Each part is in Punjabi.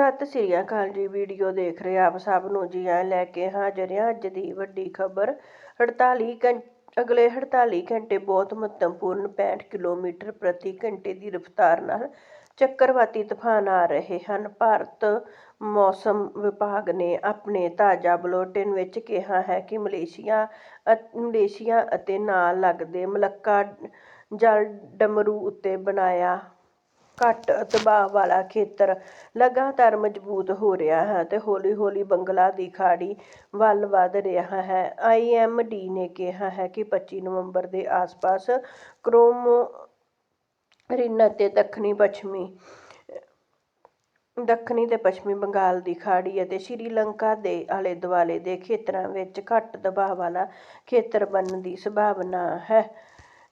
ਸਤਿ ਸ੍ਰੀ ਅਕਾਲ ਜੀ, ਵੀਡੀਓ ਦੇਖ ਰਹੇ ਆਪ ਸਭ ਨੂੰ ਜੀ ਆਇਆਂ ਲੈ ਕੇ ਹਾਜ਼ਰ ਹਾਂ ਅੱਜ ਦੀ ਵੱਡੀ ਖਬਰ। 48 ਘੰ, ਅਗਲੇ 48 ਘੰਟੇ ਬਹੁਤ ਮਹੱਤਵਪੂਰਨ 65 ਕਿਲੋਮੀਟਰ ਪ੍ਰਤੀ ਘੰਟੇ ਦੀ ਰਫ਼ਤਾਰ ਨਾਲ ਚੱਕਰਵਾਤੀ ਤੂਫਾਨ ਆ ਰਹੇ ਹਨ। ਭਾਰਤ ਮੌਸਮ ਵਿਭਾਗ ਨੇ ਆਪਣੇ ਤਾਜ਼ਾ ਬੁਲੇਟਿਨ ਵਿੱਚ ਕਿਹਾ ਹੈ ਕਿ ਮਲੇਸ਼ੀਆ ਅ- ਮਲੇਸ਼ੀਆ ਅਤੇ ਨਾਲ ਲੱਗਦੇ ਮਲੱਕਾ ਜਲ ਡਮਰੂ ਉੱਤੇ ਬਣਾਇਆ ਘੱਟ ਦਬਾਅ ਵਾਲਾ ਖੇਤਰ ਲਗਾਤਾਰ ਮਜ਼ਬੂਤ ਹੋ ਰਿਹਾ ਹੈ ਤੇ ਹੌਲੀ-ਹੌਲੀ ਬੰਗਲਾ ਦੀ ਖਾੜੀ ਵੱਲ ਵਧ ਰਿਹਾ ਹੈ। ਆਈਐਮਡੀ ਨੇ ਕਿਹਾ ਹੈ ਕਿ 25 ਨਵੰਬਰ ਦੇ ਆਸ-ਪਾਸ ਕ੍ਰੋਮੋਰਿਨ ਅਤੇ ਦੱਖਣੀ ਪੱਛਮੀ, ਦੱਖਣੀ ਤੇ ਪੱਛਮੀ ਬੰਗਾਲ ਦੀ ਖਾੜੀ ਅਤੇ ਸ਼੍ਰੀਲੰਕਾ ਦੇ ਆਲੇ-ਦੁਆਲੇ ਦੇ ਖੇਤਰਾਂ ਵਿੱਚ ਘੱਟ ਦਬਾਅ ਵਾਲਾ ਖੇਤਰ ਬਣਨ ਦੀ ਸੰਭਾਵਨਾ ਹੈ।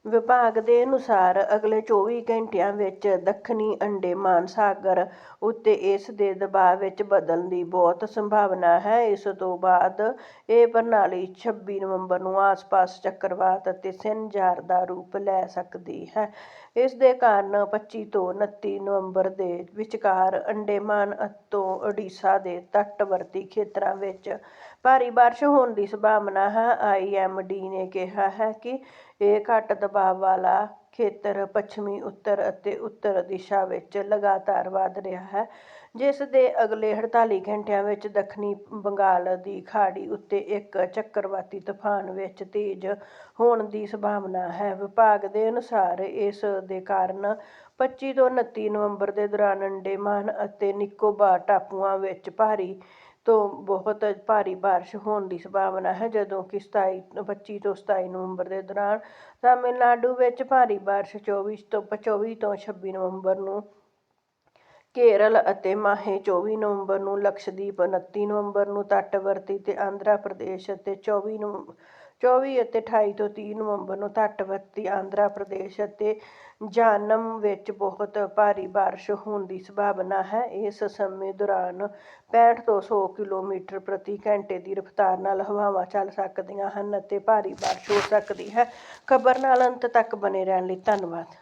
ਵਿਭਾਗ ਦੇ ਅਨੁਸਾਰ ਅਗਲੇ 24 ਘੰਟਿਆਂ ਵਿੱਚ ਦੱਖਣੀ ਅੰਡੇਮਾਨ ਸਾਗਰ ਉੱਤੇ ਇਸ ਦੇ ਦਬਾਅ ਵਿੱਚ ਬਦਲਣ ਦੀ ਬਹੁਤ ਸੰਭਾਵਨਾ ਹੈ। ਇਸ ਤੋਂ ਬਾਅਦ ਇਹ ਪ੍ਰਣਾਲੀ 26 ਨਵੰਬਰ ਨੂੰ ਆਸ-ਪਾਸ ਚੱਕਰਵਾਤ ਅਤੇ ਸਿੰਜਾਰ ਦਾ ਰੂਪ ਲੈ ਸਕਦੀ ਹੈ। ਇਸ ਦੇ ਕਾਰਨ 25 ਤੋਂ 29 ਨਵੰਬਰ ਦੇ ਵਿਚਕਾਰ ਅੰਡੇਮਾਨ ਤੋਂ ਓਡੀਸ਼ਾ ਦੇ ਤੱਟਵਰਤੀ ਖੇਤਰਾਂ ਵਿੱਚ ਭਾਰੀ ਬਾਰਿਸ਼ ਹੋਣ ਦੀ ਸੰਭਾਵਨਾ ਹੈ। ਆਈਐਮਡੀ ਨੇ ਕਿਹਾ ਹੈ ਕਿ ਇਹ ਘੱਟ ਦਬਾਅ ਵਾਲਾ ਖੇਤਰ ਪੱਛਮੀ, ਉੱਤਰ ਅਤੇ ਉੱਤਰ ਦਿਸ਼ਾ ਵਿੱਚ ਲਗਾਤਾਰ ਵਧ ਰਿਹਾ ਹੈ, ਜਿਸ ਦੇ ਅਗਲੇ 48 ਘੰਟਿਆਂ ਵਿੱਚ ਦੱਖਣੀ ਬੰਗਾਲ ਦੀ ਖਾੜੀ ਉੱਤੇ ਇੱਕ ਚੱਕਰਵਾਤੀ ਤੂਫਾਨ ਵਿੱਚ ਤੇਜ਼ ਹੋਣ ਦੀ ਸੰਭਾਵਨਾ ਹੈ। ਵਿਭਾਗ ਦੇ ਅਨੁਸਾਰ ਇਸ ਦੇ ਕਾਰਨ 25 ਤੋਂ 29 ਨਵੰਬਰ ਦੇ ਦੌਰਾਨ ਅੰਡੇਮਾਨ ਅਤੇ ਨਿਕੋਬਾਰ ਟਾਪੂਆਂ ਵਿੱਚ ਭਾਰੀ ਤੋਂ ਬਹੁਤ ਭਾਰੀ ਬਾਰਿਸ਼ ਹੋਣ ਦੀ ਸੰਭਾਵਨਾ ਹੈ। ਜਦੋਂ ਕਿ 27 25 ਤੋਂ 27 ਨਵੰਬਰ ਦੇ ਦੌਰਾਨ ਤਾਮਿਲਨਾਡੂ ਵਿੱਚ ਭਾਰੀ ਬਾਰਿਸ਼ 24 ਤੋਂ 24 ਤੋਂ 26 ਨਵੰਬਰ ਨੂੰ, ਕੇਰਲ ਅਤੇ ਮਾਹੇ 24 ਨਵੰਬਰ ਨੂੰ, ਲਕਸ਼ਦੀਪ 29 ਨਵੰਬਰ ਨੂੰ ਤੱਟਵਰਤੀ ਤੇ ਆਂਧਰਾ ਪ੍ਰਦੇਸ਼ ਅਤੇ 24 ਨੂੰ 24 ਅਤੇ 28 ਤੋਂ 30 ਨਵੰਬਰ ਨੂੰ ਤੱਟਵਰਤੀ ਆਂਧਰਾ ਪ੍ਰਦੇਸ਼ ਅਤੇ ਜਾਨਮ ਵਿੱਚ ਬਹੁਤ ਭਾਰੀ ਬਾਰਿਸ਼ ਹੋਣ ਦੀ ਸੰਭਾਵਨਾ ਹੈ। ਇਸ ਸਮੇਂ ਦੌਰਾਨ 65 ਤੋਂ 100 ਕਿਲੋਮੀਟਰ ਪ੍ਰਤੀ ਘੰਟੇ ਦੀ ਰਫ਼ਤਾਰ ਨਾਲ ਹਵਾਵਾਂ ਚੱਲ ਸਕਦੀਆਂ ਹਨ ਅਤੇ ਭਾਰੀ ਬਾਰਿਸ਼ ਹੋ ਸਕਦੀ ਹੈ। ਖਬਰ ਨਾਲ ਅੰਤ ਤੱਕ ਬਨੇ ਰਹਿਣ ਲਈ ਧੰਨਵਾਦ।